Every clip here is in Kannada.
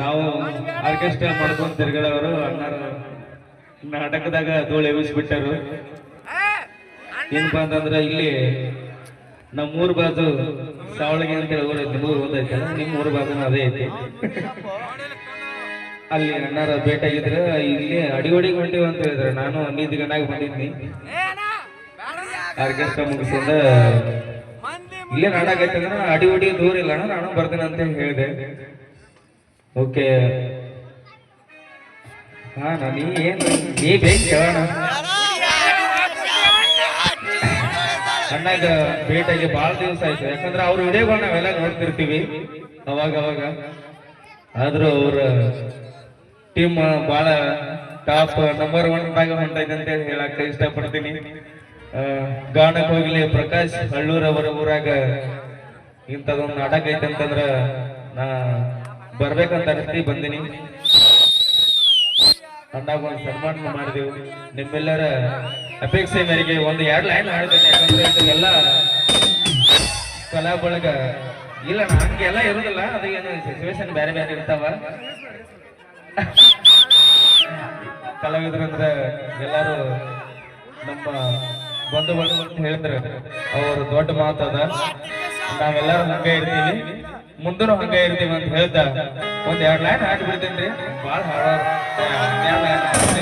ನಾವು ಆರ್ಕೆಸ್ಟ್ರಾ ಮಾಡ್ಕೊಂಡು ತಿರ್ಗಡವರು ಅಣ್ಣಾರ ನಾಟಕದಾಗ ಧೂಳು ಎಬ್ಬಿಸ್ಬಿಟ್ಟರು ಏನಪ್ಪಾ ಅಂತಂದ್ರೆ ಇಲ್ಲಿ ನಮ್ಮೂರ್ ಬಾಜು ಸಾವಳಗಿ ಅಂತ ಹೇಳಿ ಊರ್ ಐತಿ ಊರು ಒಂದೈತಲ್ಲ ನಿಮ್ಮ ಊರ್ ಬಾಜುನ ಅದೇ ಐತಿ ಅಲ್ಲಿ ಅಣ್ಣಾರ ಭೇಟಿಯಾಗಿದ್ರ ಇಲ್ಲಿ ಅಡಿವಡಿಗೆ ಹೊಂಟಿವಿ ಅಂತ ಹೇಳಿದ್ರೆ ನಾನು ನೀತಿ ಗಂಡಾಗ ಬಂದಿದ್ನಿ ಆರ್ಕೆಸ್ಟ್ರಾ ಮುಗಿಸಿಂದ ಇಲ್ಲೇ ಐತೆ ಅಂದ್ರೆ ಅಡಿ ಉಡಿ ದೂರ ಇಲ್ಲ ಅಣ್ಣ ನಾನು ಬರ್ತೀನಿ ಅಂತ ಹೇಳಿದೆ. ಓಕೆ. ಹಾ ನಾ ನೀ ಏನ್ ನೀ ಬೇಗ ಕೇಳೋಣ. ಅಣ್ಣಾಗ ಭೇಟಿಯಾಗಿ ಭಾಳ ದಿವಸ ಆಯ್ತು. ಯಾಕಂದ್ರೆ ಅವ್ರ ವಿಡಿಯೋಗಳು ನಾವೆಲ್ಲ ನೋಡ್ತಿರ್ತೀವಿ. ಅವಾಗ ಅವಾಗ. ಆದ್ರೂ ಅವ್ರ ಟೀಮ್ ಬಹಳ ಟಾಪ್ ನಂಬರ್ ಒನ್ ದಾಗ ಹೊಂಟೈತೆ ಅಂತ ಹೇಳಿ ಹೇಳಕ್ ಇಷ್ಟಪಡ್ತೀನಿ. ಗಾನಕ್ ಹೋಗ್ಲಿ ಪ್ರಕಾಶ್ ಹಳ್ಳೂರ್ ಅವರ ಊರಾಗ ಇಂಥದೊಂದು ನಾಟಕ ಐತೆ ಅಂತಂದ್ರ ನಾ ಬರ್ಬೇಕಂತ ಅನಿಸ್ತಿ, ಬಂದಿನಿ. ಅಂದಾಗ ಒಂದು ಸನ್ಮಾನ ಮಾಡಿದೆವು. ನಿಮ್ಮೆಲ್ಲರ ಅಪೇಕ್ಷೆ ಮೇರೆಗೆ ಒಂದು ಎರಡು ಲೈನ್ ಹಾಡ್ತೇನೆ ಯಾಕಂದ್ರೆ ಇದೆಲ್ಲ ಕಲಾ ಬಳಗ. ಇಲ್ಲ ಹಂಗೆಲ್ಲ ಇರುದಿಲ್ಲ. ಅದು ಏನು ಸಿಚುವೇಶನ್ ಬೇರೆ ಬೇರೆ ಇರ್ತಾವ. ಕಲಾವಿದ್ರಂದ್ರೆ ಎಲ್ಲರೂ ನಮ್ಮ ಬಂಧು ಬಳಗ ಅಂತ ಹೇಳಿದ್ರೆ ಅವರು ದೊಡ್ಡ ಮಾತದ ನಾವೆಲ್ಲರೂ ಹಂಗೆ ಇರ್ತೀವಿ. ಮುಂದೂ ಹಂಗೆ ಇರ್ತೀವಿ ಅಂತ ಹೇಳ್ತಾ ಒಂದ್ ಎರಡ್ ಲೈನ್ ಹಾಕಿ ಬಿಡ್ತೀನಿ ರೀ ಬಾಳ ಕೆಂಪಾನ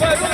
Varun